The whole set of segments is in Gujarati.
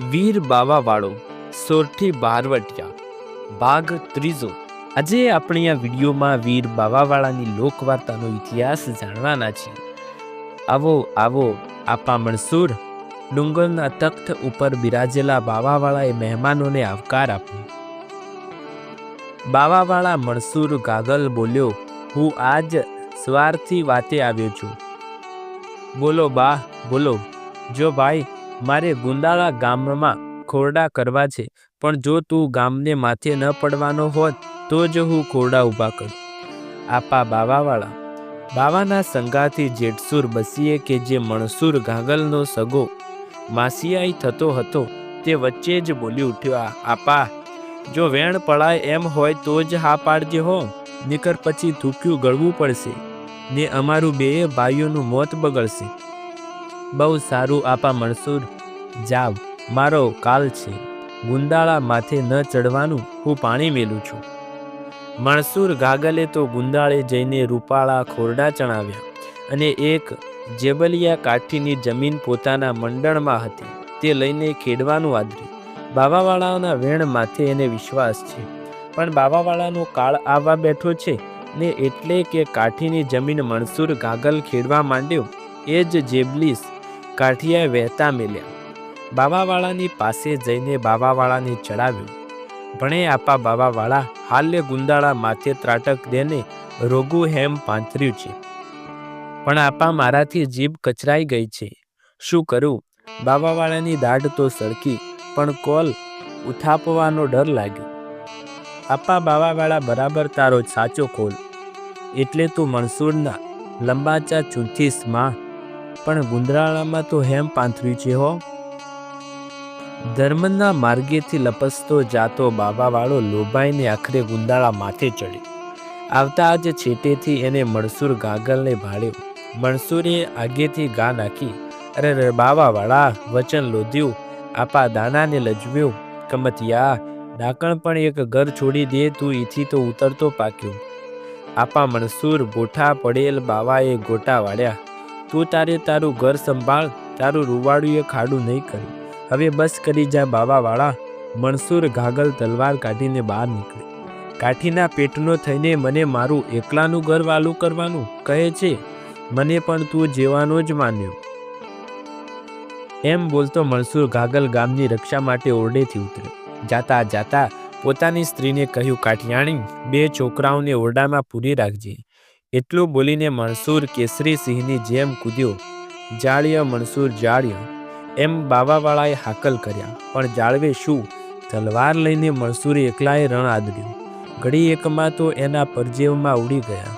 વીર બાવાવાળો, સોરઠી બારવટિયા ભાગ ત્રીજો. આજે આપણે આ વિડીયોમાં વીર બાવાવાળાની લોકવાર્તાનો ઇતિહાસ જાણવાના છીએ. આવો આવો, આપા મણસૂર, ડુંગરના તખ્ત ઉપર બિરાજેલા બાવાવાળાએ મહેમાનોને આવકાર આપ્યો. બાવાવાળા મણસૂર ગાગલ બોલ્યો, હું આજ સ્વાર્થી વાતે આવ્યો છું. બોલો બા, બોલો. જો ભાઈ મારે ગુંદાળા ગામમાં ખોરડા કરવા છે, પણ જો તું ગામને માથે ન પડવાનો હોત, તો જ હું ખોરડા ઊભા કરું. આપા બાવાવાળા, બાવાના સંગાથી જેઠસુર બસીએ કે જે મણસુર ગાગલનો સગો માસિયાઈ થતો હતો, તે વચ્ચે જ બોલી ઉઠ્યો, "આ, આપા, જો વેણ પડાય એમ હોય તો જ હા પાડજે હો, નીકર પછી થૂક્યું ગળવું પડશે, ને અમારું બે ભાઈઓનું મોત બગડશે. બહુ સારું આપા મણસૂર. જાવ, મારો કાલ છે. ગુંદાળા માથે ન ચડવાનું હું પાણી મેલું છું. મણસૂર ગાગલે તો ગુંદાળે જઈને રૂપાળા ખોરડા ચણાવ્યા અને એક જેબલિયા કાઠીની જમીન પોતાના મંડળમાં હતી. તે લઈને ખેડવાનું આદર્યું. બાવાવાળાઓના વેણ માથે એને વિશ્વાસ છે. પણ બાવાવાળાનો કાળ આવવા બેઠો છે ને એટલે કે કાઠીની જમીન મણસૂર ગાગલ ખેડવા માંડ્યો. એ જ જેબલીસ કાઠિયાએ વહેતા મેલ્યા. બાવાવાળાની પાસે જઈને બાવાવાળાને ચડાવ્યું. ભણે આપા બાવાવાળા હાલ્ય ગુંદાળા માથે ત્રાટક દેને રોગુ હેમ પાંથર્યું છે. પણ આપા મારાથી જીભ કચરાઈ ગઈ છે. શું કરું? બાવાવાળાની દાઢ તો સળકી પણ કોલ ઉથાપવાનો ડર લાગ્યો. આપા બાવાવાળા બરાબર તારો સાચો કોલ એટલે તું મણસૂરના લંબાચા ચૂંથીસમાં પણ ગુંદરાળામાં તો હેમ પાંથર્યું છે હો. ધર્મના માર્ગેથી લપસતો જાતો બાબાવાળો લોભાઈને આખરે ગુંદાળા માથે ચડ્યો. આવતા જ છેટેથી એને મણસૂર ગાગલને ભાળ્યો. મણસૂરે આગેથી ગા નાખી. અરે રે બાવાવાળા વચન લોધ્યું. આપા દાનાને લજવ્યું. કમતિયા, ડાકણ પણ એક ઘર છોડી દે, તું ઈથી તો ઉતરતો પાક્યો. આપા મણસૂર ગોઠા પડેલ બાવાએ ગોટા વાળ્યા. તું તારે તારું ઘર સંભાળ, તારું રૂવાડું એ ખાડું નહીં કર્યું હવે બસ કરી જા બાવાવાળા. મણસૂર ઘાગલ તલવાર કાઢીને બહાર નીકળી. કાઠીના પેટનો થઈને મને મારું એકલાનું ઘર વાલું કરવાનું કહે છે? મને પણ તું જેવાનો જ માન્યો. એમ બોલતો મણસૂર ગાગલ ગામની રક્ષા માટે ઓરડેથી ઉતર્યો જાતા જાતા પોતાની સ્ત્રીને કહ્યું, કાઠિયાણી, બે છોકરાઓને ઓરડામાં પૂરી રાખજે. એટલું બોલીને મણસૂર કેસરી સિંહની જેમ કૂદ્યો. જાળ્ય મણસૂર જાળ્ય, એમ બાવાવાળાએ હાકલ કર્યા. પણ જાળવે શું? તલવાર લઈને મણસૂરે એકલાએ રણ આદર્યું ઘડી એકમાં તો એના પરજેવમાં ઉડી ગયા.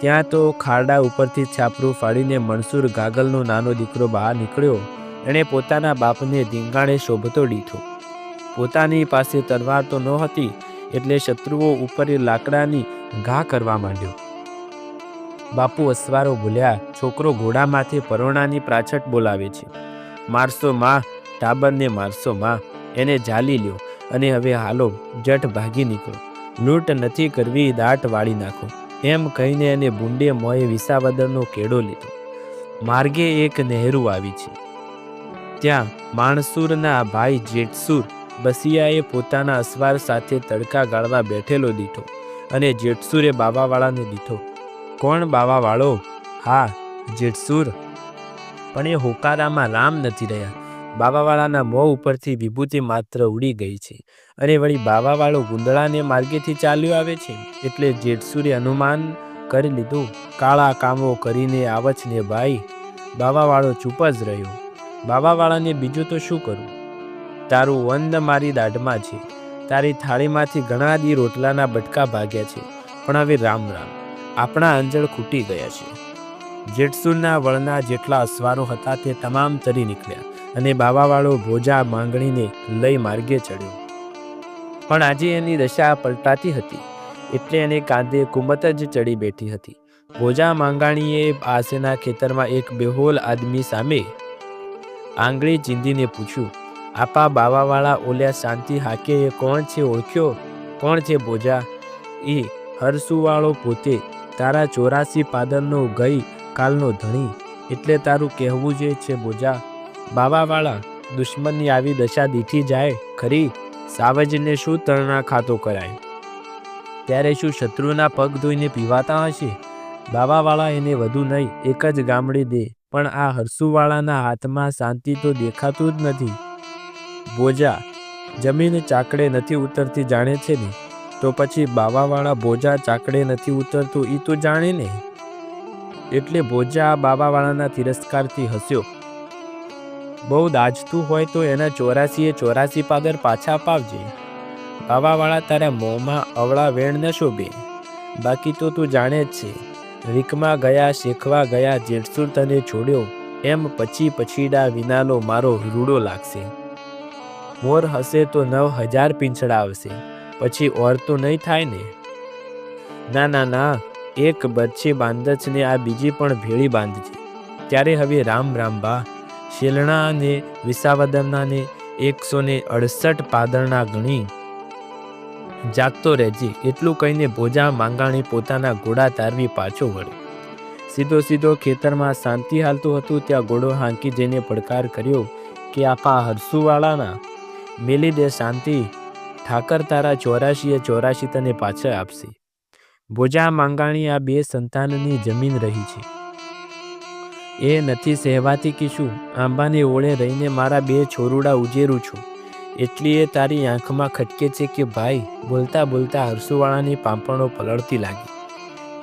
ત્યાં તો ખાડા ઉપરથી છાપરું ફાડીને મણસૂર ગાગલનો નાનો દીકરો બહાર નીકળ્યો. એણે પોતાના બાપને ધીંગાણે શોભતો દીધો પોતાની પાસે તલવાર તો નહોતી એટલે શત્રુઓ ઉપર લાકડાની ઘા કરવા માંડ્યો. બાપુ અસવારો ભૂલ્યા. છોકરો ઘોડામાંથી પરોણાની પ્રાછટ બોલાવે છે. મારસો માં, ટાબરને મારસો માં. એને જાલી લ્યો. અને હવે હાલો, જટ ભાગી નીકળો. લૂંટ નથી કરવી દાટ વાળી નાખો. એમ કહીને એને બુંડે મોએ વિસાવદરનો કેડો લીધો. માર્ગે એક નહેરુ આવી છે. ત્યાં માણસુરના ભાઈ જેઠસુર બસિયાએ પોતાના અસવાર સાથે તડકા ગાળવા બેઠેલો દીઠો અને જેઠસુરે બાવાવાળાને દીઠો. કોણ બાવાવાળો? હા, જેઠસુર. પણ એ હોકારામાં રામ નથી રહ્યા. બાવાવાળાના મોં ઉપરથી વિભૂતિ માત્ર ઉડી ગઈ છે. અને વળી બાવાવાળો ગુંદળાને માર્ગેથી ચાલ્યો આવે છે? એટલે જેઠસુરે અનુમાન કરી લીધું, કાળા કામો કરીને આવછને ભાઈ. બાવાવાળો ચૂપ જ રહ્યો. બાવાવાળાને બીજું તો શું કરવું તારું વંદ મારી દાઢમાં છે. તારી થાળીમાંથી ઘણા દી રોટલાના બટકા ભાગ્યા છે. પણ હવે રામ રામ. આપણા અંજળ ખૂટી ગયા છે. જેઠસુરના વળના જેટલા અસવારો હતા તે તમામ તરી નીકળ્યા અને બાવાવાળો ભોજા માંગણીને લઈ માર્ગે ચડ્યો. પણ આજે એની દશા પલટાતી હતી, એટલે એને કાંધે કુમત જ ચડી બેઠી હતી. ભોજા માંગાણીએ પાસેના ખેતરમાં એક બેહોલ આદમી સામે આંગળી ચીંધીને પૂછ્યું, આપા બાવાવાળા ઓલ્યા શાંતિ હાકે કોણ છે ઓળખ્યો? કોણ છે ભોજા? એ હરસુવાળો પોતે તારા ચોરાસી પાદરનો ગઈ કાલનો ધણી. એટલે તારું કહેવું જે છે બોજા. બાવાવાળા, દુશ્મનની આવી દશા દીઠી જાય ખરી. સાવજને શું તરણા ખાતો કરાય? ત્યારે શું શત્રુના પગ ધોઈને પીવાતા હશે? બાવાવાળા એને વધુ નહીં, એક જ ગામડે દે. પણ આ હરસુવાળાના હાથમાં શાંતિ તો દેખાતું જ નથી. બોજા, જમીન ચાકડે નથી ઉતરતી, જાણે છે ને? તો પછી બાવાવાળા ભોજા ચાકડે નથી ઉતરતું એ તો જાણે ને. એટલે ભોજા બાવાવાળાના તિરસ્કારથી હસ્યો. બહુ દાજતું હોય તો એના ચોરાસીએ ચોરાસી પાદર પાછા અપાવજે બાવાવાળા તારા મોંમાં અવળા વેણ ન શોભે. બાકી તો તું જાણે જ છે. રીકમાં ગયા, શેખવા ગયા, જેઠસુર તને છોડ્યો. એમ પછી પછીડા વિનાનો મારો રૂડો લાગશે. મોર હશે તો નવ હજાર પીંછડા આવશે. પછી ઓર તો નહીં થાય ને? ના ના ના. એક બચ્ચી બાંધછ ને આ બીજી પણ ભેળી બાંધજે. ત્યારે હવે રામ રામબા શેલણા અને વિસાવદનાને એકસો ને અડસઠ પાદરના ગણી જાગતો રહેજે. એટલું કહીને ભોજા માંગાણી પોતાના ઘોડા તારવી પાછો વળ્યો. સીધો સીધો ખેતરમાં શાંતિ હાલતું હતું, ત્યાં ઘોડો હાંકી જઈને પડકાર કર્યો કે, આપા હરસુવાળાના. મેલી દે શાંતિ. ઠાકર તારા ચોરાશીએ ચોરાશી તને પાછળ આપશે. ભોજા માંગાણી આ બે સંતાનની જમીન રહી છે. એ નથી સહેવાતી કે શું? આંબાની ઓળે રહીને મારા બે છોરુડા ઉજેરું છું. એટલી એ તારી આંખમાં ખટકે છે કે ભાઈ, બોલતા બોલતા હરસુવાળાની પાંપણો પલળતી લાગી.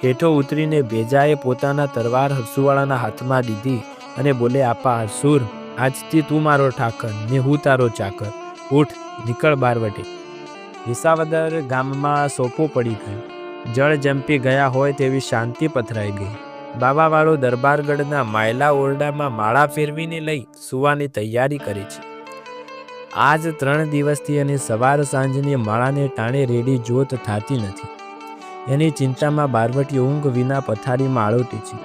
હેઠો ઉતરીને ભેજાએ પોતાના તરવાર હરસુવાળાના હાથમાં દીધી અને બોલે, આપા હરસુર આજથી તું મારો ઠાકર, ને હું તારો ચાકર. ઉઠ, નીકળ બારવટે વિસાવદર ગામમાં સોપો પડી ગયો. જળ જંપી ગયા હોય તેવી શાંતિ પથરાઈ ગઈ. બાબાવાળો દરબારગઢના માયલા ઓરડામાં માળા ફેરવીને લઈ સુવાની તૈયારી કરે છે. આજ ત્રણ દિવસથી અને સવાર સાંજની માળાને ટાણે રેડી જોત થાતી નથી. એની ચિંતામાં બારવટી ઊંઘ વિના પથારીમાં આળોટી છે.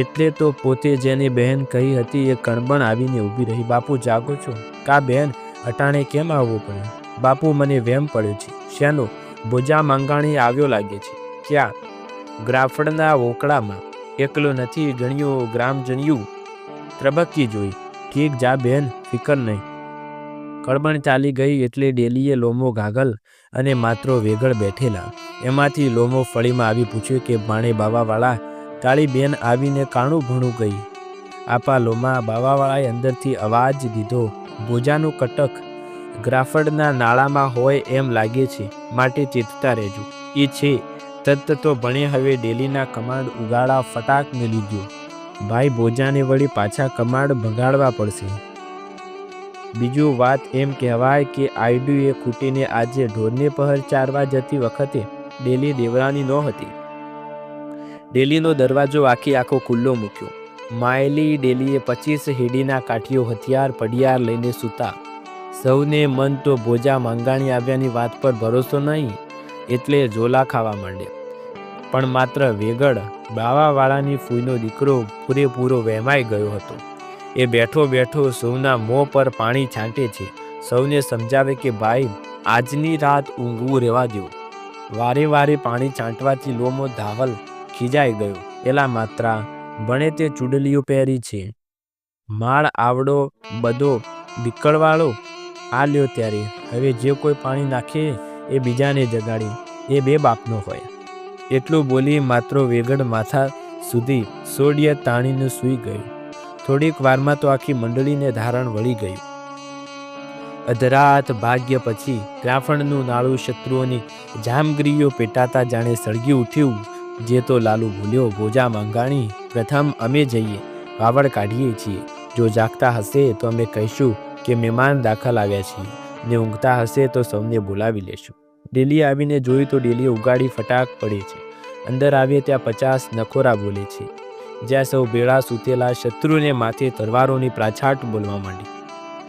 એટલે તો પોતે જેની બહેન કહી હતી એ કણબણ આવીને ઊભી રહી. બાપુ, જાગો છો? કા બહેન, અટાણે કેમ આવવું પડ્યું? બાપુ મને વેમ પડ્યો છે. શેનો ભુજા માંગાણી આવ્યો લાગે છે. ક્યાં? ગ્રાફડના વોકળામાં એકલો નથી ગણ્યું ગ્રામ જણ્યું ત્રબકી જોઈ. ઠીક જા બેન, ફિકર નહીં. કળબણ ચાલી ગઈ એટલે ડેલીએ લોમો ગાગલ અને માત્રો વેગળ બેઠેલા. એમાંથી લોમો ફળીમાં આવી પૂછ્યું કે ભાણે બાવાવાળા કાળી બેન આવીને કાણું ભણું ગઈ? આપા લોમા બાવાવાળાએ અંદરથી અવાજ દીધો. ભોજાનું કટક ગ્રાફડના નાળામાં હોય એમ લાગે છે, માટે ચેતતા રહેજો. એ છે, તત્ત તો ભણે હવે ડેલીના કમાન્ડ ઉગાડા ફટાક મેલી ગયો ભાઈ ભોજાને વળી પાછા કમાડ ભગાડવા પડશે. બીજું વાત એમ કહેવાય કે આઈડુએ ખૂટીને આજે ઢોરને પહર ચારવા જતી વખતે ડેલી દેવરાની ન હતી ડેલીનો દરવાજો આખી આખો ખુલ્લો મૂક્યો. માયલી ડેલીએ પચીસ હેડીના કાઠીઓ હથિયાર, પડિયાર લઈને સૂતા. સૌને મન તો ભોજા માંગાણી આવ્યાની વાત પર ભરોસો નહીં, એટલે ઝોલા ખાવા માંડ્યા. પણ માત્ર વેગડ બાવાવાળાની ફૂઈનો દીકરો પૂરેપૂરો વહેમાઈ ગયો હતો. એ બેઠો બેઠો સૌના મોં પર પાણી છાંટે છે. સૌને સમજાવે કે ભાઈ, આજની રાત ઊંઘવું રહેવા દો વારે વારે પાણી છાંટવાથી લોમો ધાવલ ખીજાઈ ગયો. એલા માત્રા, ભણે તે ચૂડલીઓ પહેરી છે. માળ આવડો, બધો, બીકળવાળો આ લ્યો ત્યારે. હવે જે કોઈ પાણી નાખે એ બીજાને જગાડી. એ બે બાપનો હોય. એટલું બોલી માત્ર વેગડ માથા સુધી સોડિયા તાણીને સૂઈ ગયું થોડીક વારમાં તો આખી મંડળીને ધારણ વળી ગયું. અધરાત ભાગ્ય પછી ગ્રાફણનું નાળું શત્રુઓની જામગીરીઓ પેટાતા જાણે સળગી ઉઠ્યું. જે તો લાલુ ભૂલ્યો, ભોજા મંગાણી, પ્રથમ અમે જઈએ, વાવડ કાઢીએ છીએ. જો જાગતા હશે તો અમે કહીશું કે મહેમાન દાખલ આવ્યા છીએ ને ઊંઘતા હશે તો સૌને બોલાવી લેશું. ડેલી આવીને જોયું તો ડેલી ઉગાડી ફટાક પડે છે. અંદર આવે ત્યાં પચાસ નખોરા બોલે છે. જ્યાં સૌ બેળા સૂતેલા શત્રુને માથે તરવારોની પ્રાછાટ બોલવા માંડી.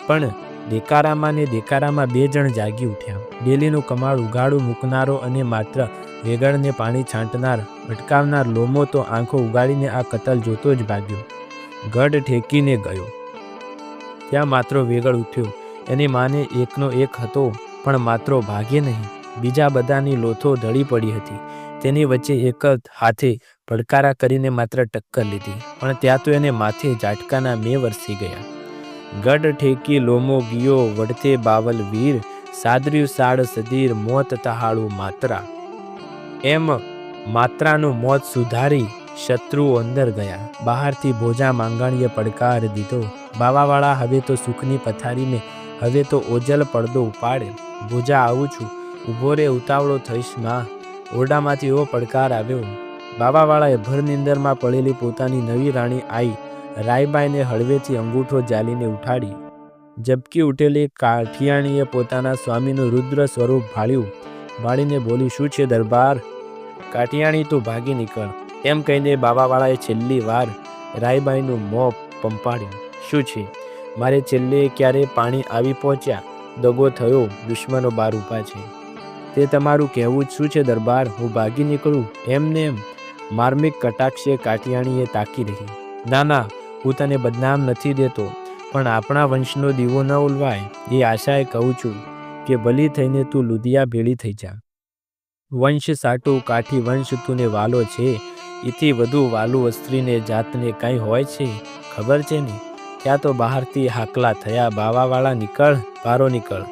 પણ દેકારામાં ને દેકારામાં બે જણ જાગી ઉઠ્યા. ડેલીનું કમાળ ઉગાડું મૂકનારો અને માત્ર વેગણને પાણી છાંટનાર અટકાવનાર લોમો તો આંખો ઉગાડીને આ કતલ જોતો જ ભાગ્યો. ગઢ ઠેકીને ગયો. ત્યાં માત્ર વેગળ ઉઠ્યો. એની માને એકનો એક હતો, પણ માત્ર ભાગ્ય નહીં, બીજા બધાની લોથો ઢળી પડી હતી. તેની વચ્ચે એક જ હાથે પડકારા કરીને માત્ર ટક્કર લીધી, પણ ત્યાં તો એને માથે ઝાટકાના મે વરસી ગયા. ગઢ ઠેકી લોમો ગિયો વડતે બાવલ વીર, સાદર્યું સાડ સદીર, મોત તહાળું માત્રા. એમ માત્રાનું મોત સુધારી શત્રુઓ અંદર ગયા. બહારથી ભોજા માંગણીએ પડકાર દીધો. બાવાવાળા હવે તો સુખની પથારીને, હવે તો ઓજલ પડદો ઉપાડે. ભોજા, આવું છું. ઊભો રે, ઉતાવળો થઈશ, માં. ઓરડામાંથી એવો પડકાર આવ્યો. બાવાવાળાએ ભર નિંદરમાં પડેલી પોતાની નવી રાણી આઈ, રાયબાઈને હળવેથી અંગૂઠો જાલીને ઉઠાડી. ઝબકી ઉઠેલી કાઠિયાણીએ પોતાના સ્વામીનું રુદ્ર સ્વરૂપ ભાળ્યું. ભાળીને બોલી, શું છે દરબાર? કાઠિયાણી તું ભાગી નીકળ. એમ કહીને બાવાવાળાએ છેલ્લી વાર રાયબાઈનું મોં પંપાડ્યું. શું છે? મારે છેલ્લે ક્યારે પાણી આવી પહોંચ્યા? દગો થયો, દુશ્મનો બાર ઊભા છે. તે તમારું કહેવું જ શું છે, દરબાર? હું ભાગી નીકળું? એમને એમ માર્મિક કટાક્ષે કાઠિયાણીએ તાકી રહી. ના ના, હું તને બદનામ નથી દેતો, પણ આપણા વંશનો દીવો ન ઉલવાય, એ આશાએ કહું છું કે ભલી થઈને તું લુધિયા ભેળી થઈ જા. વંશ સાટું કાઠી વંશ તુને વાલો છે એથી વધુ વાલુ સ્ત્રીને જાતને કાંઈ હોય છે? ખબર છે ને? ત્યાં તો બહારથી હાકલા થયા, બાવાવાળા નીકળ પારો નીકળ.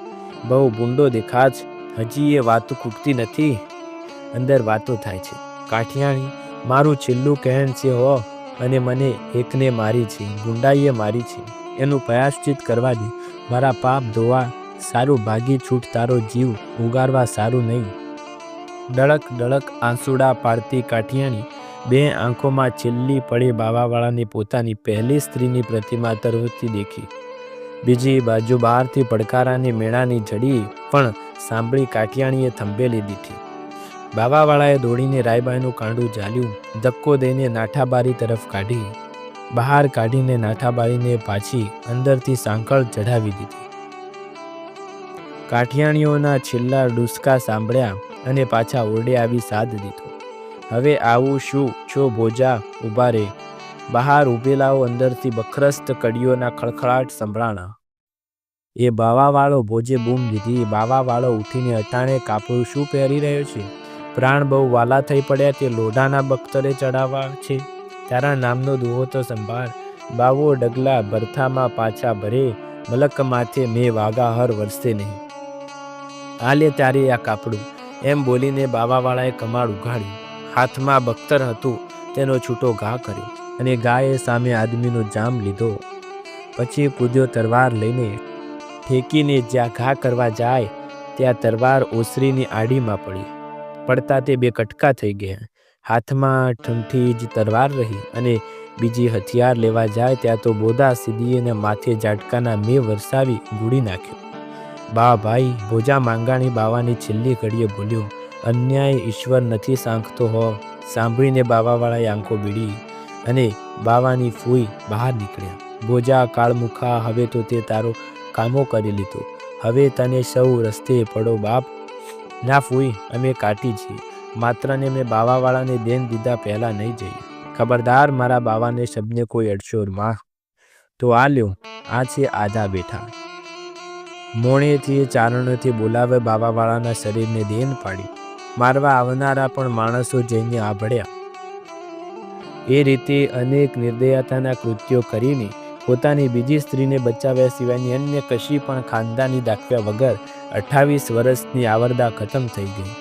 બહુ ગુંડો દેખાજ, હજી એ વાતો ખૂટતી નથી. અંદર વાતો થાય છે. કાઠિયાણી, મારું છેલ્લું કહેણ છે, હો, અને મને એકને મારી છે, ગુંડાઈએ મારી છે. એનું પ્રયાશ્ચિત કરવા દે. મારા પાપ ધોવા, સારું ભાગી છૂટ તારો જીવ, ઉગારવા સારું નહીં. ડળક ડળક આંસુડા પાડતી કાઠિયાણી બે આંખોમાં છેલ્લી પડી બાવાવાળાની પોતાની પહેલી સ્ત્રીની પ્રતિમા તરવતી દેખી. બીજી બાજુ બહારથી પડકારાની મેળાની જડી પણ સાંભળી કાઠિયાણીએ થંભેલી દીધી બાવાવાળાએ દોડીને રાયબાઈનું કાંડું ઝાલ્યું, ધક્કો દઈને નાઠાબારી તરફ કાઢી. બહાર કાઢીને નાઠાબારીને પાછી અંદરથી સાંકળ ચઢાવી દીધી. કાઠિયાણીઓના છેલ્લા ડુસકા સાંભળ્યા અને પાછા ઓરડે આવી સાદ દીધો. હવે આવું શું? છો ભોજા ઊભા રે. બહાર ઊભેલાઓ અંદરથી બખરસ્ત કડીઓના ખળખળાટ સંભળાણા. એ બાવાવાળો ભોજે બૂમ દીધી બાવાવાળો ઉઠીને અટાણે કાપડું શું પહેરી રહ્યો છે? પ્રાણ બહુ વાલા થઈ પડ્યા તે લોઢાના બખ્તરે ચડાવવા છે. તારા નામનો દુહો તો સંભાળ. બાવો ડગલા ભરથામાં પાછા ભરે. મલક માથે મેં વાગા હર વરસે નહીં. આલે તારે આ કાપડું. એમ બોલીને બાવાવાળાએ કમાડ ઉઘાડ્યું હાથમાં બખ્તર હતું. તેનો છૂટો ઘા કર્યો અને ગાયે સામે આદમીનો જામ લીધો. પછી કૂદ્યો તરવાર લઈને ઠેકીને જ્યાં ઘા કરવા જાય, ત્યાં તરવાર ઓસરીની આડીમાં પડી. પડતા તે બે કટકા થઈ ગયા. હાથમાં ઠંઠી જ તરવાર રહી અને બીજી હથિયાર લેવા જાય ત્યાં તો બોધા સીધીને માથે ઝાટકાના મેં વરસાવી ગુડી નાખ્યો. બા ભાઈ, ભોજા માંગાણી બાવાની છેલ્લી ઘડીએ બોલ્યો અન્યાય ઈશ્વર નથી સાંખતો હો. સાંભળીને બાવાવાળાએ આંખો બીડી અને બાવાની ફૂઈ બહાર નીકળ્યા. ભોજા કાળમુખા, હવે તો તે તારો કામો કરી લીધો. હવે તને સૌ રસ્તે પડો બાપ. ના ફૂઈ, અમે કાઢી છીએ. માત્રને મેં બાવાવાળાને દેન દીધા પહેલાં નહીં જઈએ. ખબરદાર મારા બાવાને શબ્દને કોઈ અડશો માં. તો આ લ્યો, આ છે આધા બેઠા. મોણેથી ચારણોથી બોલાવે બાવાવાળાના શરીરને દેન પાડી. મારવા આવનારા પણ માણસો જઈને આભળ્યા. એ રીતે અનેક નિર્દયતાના કૃત્યો કરીને પોતાની બીજી સ્ત્રીને બચાવ્યા સિવાયની અન્ય કશી પણ ખાનદાની દાખવ્યા વગર અઠ્ઠાવીસ વર્ષની આવરદા ખતમ થઈ ગઈ.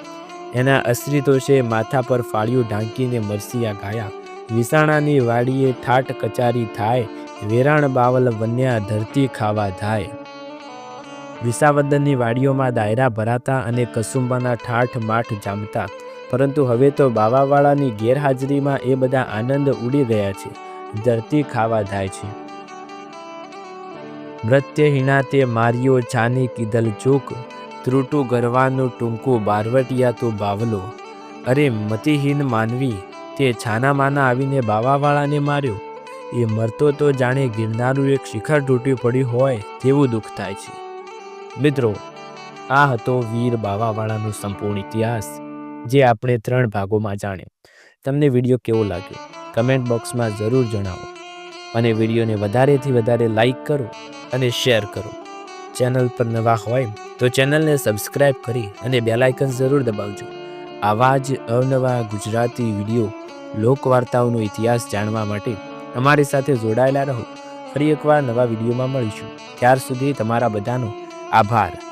એના અશ્રિતોષે માથા પર ફાળિયું ઢાંકીને મરસિયા ગાયા. વિસાણાની વાડીએ ઠાટ કચારી થાય, વેરાણ બાવલ વન્યા ધરતી ખાવા થાય વિસાવદનની વાડીઓમાં દાયરા ભરાતા અને કસુંબાના ઠાઠ માઠ જામતા. પરંતુ હવે તો બાવાવાળાની ગેરહાજરીમાં એ બધા આનંદ ઉડી ગયા છે. ધરતી ખાવા થાય છે. મૃત્યહીણા તે માર્યો છાની કીધલ ચૂક ત્રુટું ગરવાનું ટૂંકું બારવટિયા તો બાવલો. અરે મતિહીન માનવી, તે છાનામાના આવીને બાવાવાળાને માર્યો. એ મરતો તો જાણે ગિરનારું એક શિખર તૂટી પડ્યું હોય તેવું દુઃખ થાય છે. મિત્રો, આ હતો વીર બાવાવાળાનો સંપૂર્ણ ઇતિહાસ, જે આપણે ત્રણ ભાગોમાં જાણ્યો. તમને વીડિયો કેવો લાગ્યો? કમેન્ટ બોક્સમાં જરૂર જણાવો. અને વિડીયોને વધારેથી વધારે લાઈક કરો અને શેર કરો. ચેનલ પર નવા હોય તો ચેનલને સબસ્ક્રાઈબ કરી અને બેલાઇકન જરૂર દબાવજો. આવા જ અવનવા ગુજરાતી વીડિયો, લોકવાર્તાઓનો ઇતિહાસ જાણવા માટે અમારી સાથે જોડાયેલા રહો. ફરી એકવાર નવા વિડીયોમાં મળીશું. ત્યાર સુધી તમારા બધાનો આભાર.